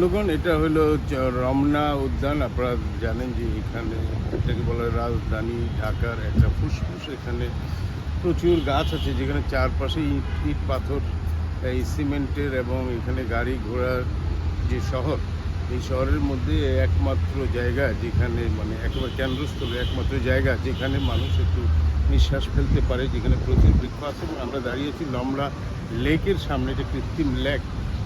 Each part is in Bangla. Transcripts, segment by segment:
বন্ধুগণ, এটা হলো রমনা উদ্যান। আপনারা জানেন যে এখানে এটাকে বলা হয় রাজধানী ঢাকার একটা ফুসফুস। এখানে প্রচুর গাছ আছে, যেখানে চারপাশে ইট ইট পাথর, এই সিমেন্টের এবং এখানে গাড়ি ঘোড়ার যে শহর, এই শহরের মধ্যে একমাত্র জায়গা যেখানে মানে একেবারে কেন্দ্রস্থলে একমাত্র জায়গা যেখানে মানুষ একটু নিঃশ্বাস ফেলতে পারে, যেখানে প্রচুর বৃক্ষ আছে আমরা দাঁড়িয়েছি লমড়া লেকের সামনে একটা কৃত্রিম লেক।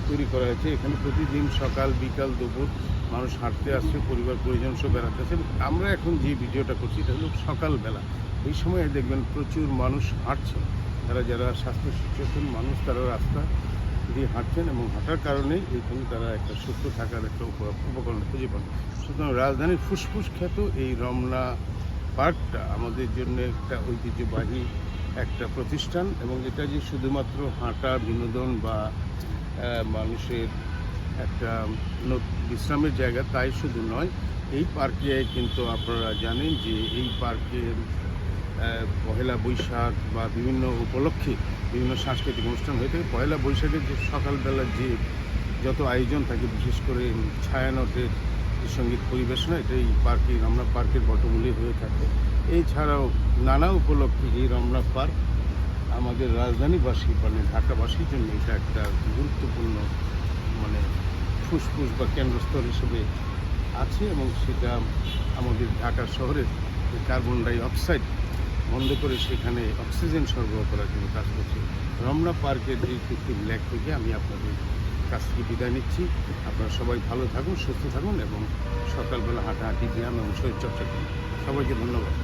তৈরি করা হয়েছে। এখানে প্রতিদিন সকাল, বিকাল, দুপুর মানুষ হাঁটতে আসছে, পরিবার, পরিজন সব বেড়াতে আসছে। আমরা এখন যে ভিডিওটা করছি, এটা হলো সকালবেলা। এই সময় দেখবেন প্রচুর মানুষ হাঁটছে। তারা যারা স্বাস্থ্য সচেতন মানুষ, তারা রাস্তা দিয়ে হাঁটছেন এবং হাঁটার কারণে এখানে তারা একটা সুস্থ থাকার একটা উপ- উপকরণ খুঁজে পান। সুতরাং রাজধানীর ফুসফুস খ্যাত এই রমনা পার্কটা আমাদের জন্য একটা ঐতিহ্যবাহী একটা প্রতিষ্ঠান এবং এটা যে শুধুমাত্র হাঁটা, বিনোদন বা মানুষের একটা বিশ্রামের জায়গা, তাই শুধু নয়, এই পার্কে কিন্তু আপনারা জানেন যে এই পার্কে পহেলা বৈশাখ বা বিভিন্ন উপলক্ষে বিভিন্ন সাংস্কৃতিক অনুষ্ঠান হয়ে থাকে। পয়লা বৈশাখের যে সকালবেলার যে যত আয়োজন থাকে, বিশেষ করে ছায়ানটের সংগীত পরিবেশনা এটা এই পার্কে, রমনা পার্কের বটমূলে হয়ে থাকে। এছাড়াও নানা উপলক্ষে এই রমনা পার্ক আমাদের রাজধানীবাসী মানে ঢাকাবাসীর জন্য এটা একটা গুরুত্বপূর্ণ মানে ফুসফুস বা কেন্দ্রস্থল হিসেবে আছে এবং সেটা আমাদের ঢাকা শহরের কার্বন ডাই অক্সাইড বন্ধ করে সেখানে অক্সিজেন সরবরাহ করার জন্য কাজ করছে। রমনা পার্কের এই কৃত্রিম লেক থেকে আমি আপনাদের কাছ থেকে বিদায় নিচ্ছি। আপনারা সবাই ভালো থাকুন, সুস্থ থাকুন এবং সকালবেলা হাঁটাহাঁটি ব্যায়াম এবং শরীরচর্চা করুন। সবাইকে ধন্যবাদ।